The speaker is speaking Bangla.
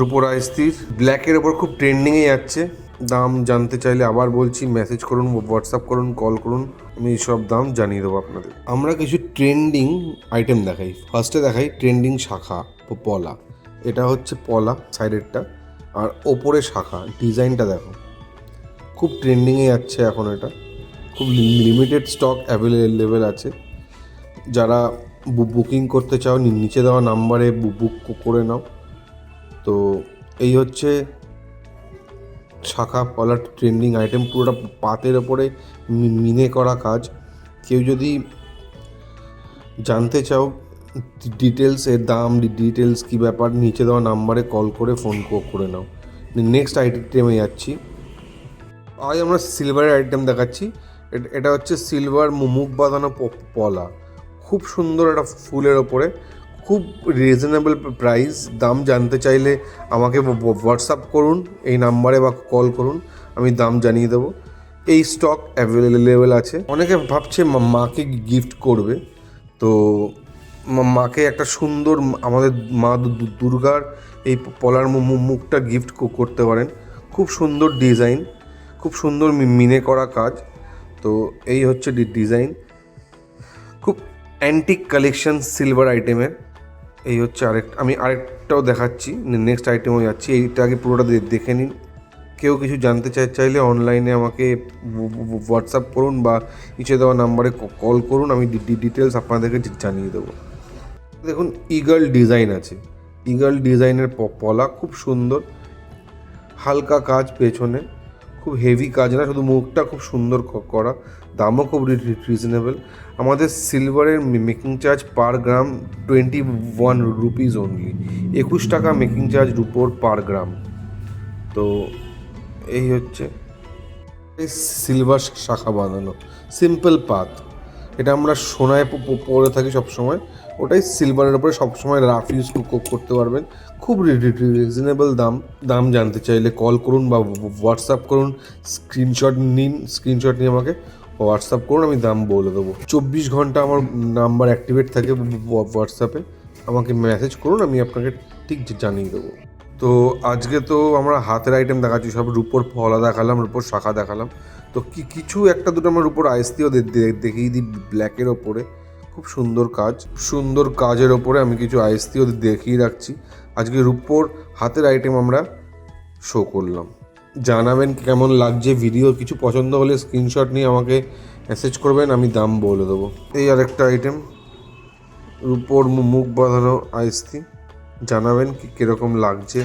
রূপর আইস্তির ব্ল্যাকের ওপর খুব ট্রেন্ডিংয়ে যাচ্ছে। দাম জানতে চাইলে আবার বলছি মেসেজ করুন হোয়াটসঅ্যাপ করুন কল করুন, আমি সব দাম জানিয়ে দেবো আপনাদের। আমরা কিছু ট্রেন্ডিং আইটেম দেখাই। ফার্স্টে দেখাই ট্রেন্ডিং শাখা পলা। এটা হচ্ছে পলা সাইডেরটা আর ওপরে শাখা, ডিজাইনটা দেখো। খুব ট্রেন্ডিংয়ে যাচ্ছে এখন এটা। খুব লিমিটেড স্টক অ্যাভেলেবেল আছে। যারা বুকিং করতে চাও নিচে দেওয়া নাম্বারে বুক করে নাও। তো এই হচ্ছে শাখা পলার ট্রেন্ডিং আইটেম পুরোটা পাতের ওপরে মিনে করা কাজ। কেউ যদি জানতে চাও ডিটেলস এর দাম ডিটেলস কী ব্যাপার, নিচে দেওয়া নাম্বারে কল করে ফোন করে নাও। নেক্সট আইটেমে যাচ্ছি। আজ আমরা সিলভারের আইটেম দেখাচ্ছি। এট- হচ্ছে সিলভার মুখ বাঁধানো পলা। খুব সুন্দর একটা ফুলের ওপরে। খুব রিজনেবল প্রাইস দাম জানতে চাইলে আমাকে হোয়াটসঅ্যাপ করুন, এই নাম্বারে বা কল করুন, আমি দাম জানিয়ে দেবো। এই স্টক অ্যাভেলেবেল আছে। অনেকে ভাবছে মাকে গিফট করবে। তো মাকে একটা সুন্দর আমাদের মা দুর্গার এই পলার মুখটা গিফট করতে পারেন। খুব সুন্দর ডিজাইন খুব সুন্দর মিনে করা কাজ। তো এই হচ্ছে ডিজাইন খুব অ্যান্টিক কালেকশন সিলভার আইটেমের এই হচ্ছে আরেক, আমি আরেকটাও দেখাচ্ছি নেক্সট আইটেমও যাচ্ছি, এইটা আগে পুরোটা দেখে নিন। কেউ কিছু জানতে চাই, চাইলে অনলাইনে আমাকে হোয়াটসঅ্যাপ করুন বা নিচে দেওয়া নাম্বারে কল করুন, আমি ডিটেলস আপনাদেরকে জানিয়ে দেবো। দেখুন ইগল ডিজাইন আছে। ইগল ডিজাইনের পলা খুব সুন্দর। হালকা কাজ পেছনে। খুব হেভি কাজ না, শুধু মুখটা খুব সুন্দর করা, দামও খুব রিজনেবল আমাদের সিলভারের making charge per gram twenty one rupees only একুশ টাকা মেকিং চার্জ রুপোর পার গ্রাম তো এই হচ্ছে সিলভার শাখা বাঁধানো সিম্পল পাত এটা আমরা সোনায় পরে থাকি সবসময়। ওটাই সিলভারের উপরে সবসময় রাফ ইউজ করতে পারবেন। খুব রিজনেবল দাম দাম জানতে চাইলে কল করুন বা হোয়াটসঅ্যাপ করুন স্ক্রিনশট নিন স্ক্রিনশট নিয়ে আমাকে হোয়াটসঅ্যাপ করুন, আমি দাম বলে দেবো। চব্বিশ ঘণ্টা আমার নাম্বার অ্যাক্টিভেট থাকে হোয়াটসঅ্যাপে আমাকে মেসেজ করুন, আমি আপনাকে ঠিক জানিয়ে দেবো। তো আজকে তো আমরা হাতের আইটেম দেখাচ্ছি, সব রূপোর ফলা দেখালাম, রূপোর শাখা দেখালাম। তো কি, কিছু একটা দুটো আমার রূপোর আইসতিও দেখিয়ে দিই ব্ল্যাকের ওপরে। খুব সুন্দর কাজ, সুন্দর কাজের ওপরে আমি কিছু আইসতিও দেখিয়ে রাখছি। আজকে রূপোর হাতের আইটেম আমরা শো করলাম। জানাবেন কেমন লাগছে ভিডিও কিছু পছন্দ হলে স্ক্রিনশট নিয়ে আমাকে মেসেজ করবেন, আমি দাম বলে দেবো। এই আরেকটা আইটেম রূপোর মুখ বাঁধানো আইসতি জানাবেন কি কীরকম লাগছে।